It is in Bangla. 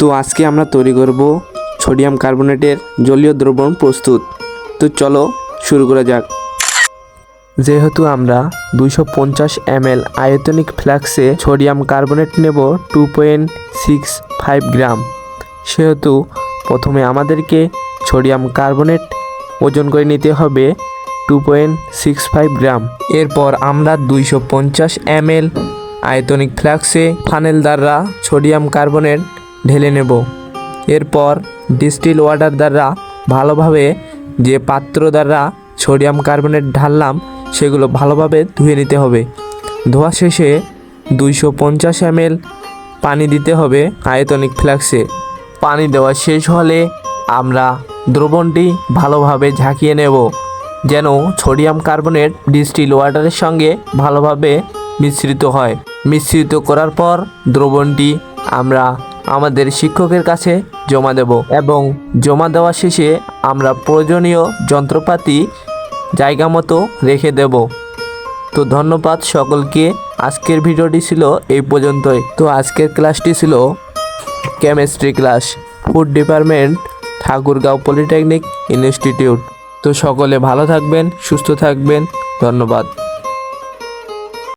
তো আজকে আমরা তৈরি করব সোডিয়াম কার্বনেটের জলীয় দ্রবণ প্রস্তুত। তো চলো শুরু করা যাক। যেহেতু আমরা দুইশো পঞ্চাশ এমএল আয়তনিক ফ্ল্যাক্সে সোডিয়াম কার্বোনেট নেব two point six five gram, সেহেতু প্রথমে আমাদেরকে সোডিয়াম কার্বোনেট ওজন করে নিতে হবে two point six five gram. এরপর আমরা দুইশো পঞ্চাশ এমএল আয়তনিক ফ্ল্যাক্সে ফানেল দ্বারা সোডিয়াম কার্বনেট ঢেলে নেব। এরপর ডিস্টিল ওয়াটার দ্বারা ভালোভাবে যে পাত্র দ্বারা সোডিয়াম কার্বনেট ঢাললাম, সেগুলো ভালোভাবে ধুয়ে নিতে হবে। ধোয়া শেষে দুইশো পঞ্চাশ এমএল পানি দিতে হবে আয়তনিক ফ্ল্যাক্সে পানি দেওয়া শেষ হলে আমরা দ্রবণটি ভালোভাবে ঝাঁকিয়ে নেব, যেন সোডিয়াম কার্বনেট ডিস্টিল ওয়াটারের সঙ্গে ভালোভাবে মিশ্রিত হয়। মিশ্রিত করার পর দ্রবণটি আমরা আমাদের শিক্ষকের কাছে জমা দেব এবং জমা দেওয়া শেষে আমরা প্রয়োজনীয় যন্ত্রপাতি জায়গা মতো রেখে দেব। তো ধন্যবাদ সকলকে। আজকের ভিডিওটি ছিল এই পর্যন্তই। তো আজকের ক্লাসটি ছিল chemistry class, food department, Thakurgaon polytechnic institute. তো সকলে ভালো থাকবেন, সুস্থ থাকবেন। ধন্যবাদ।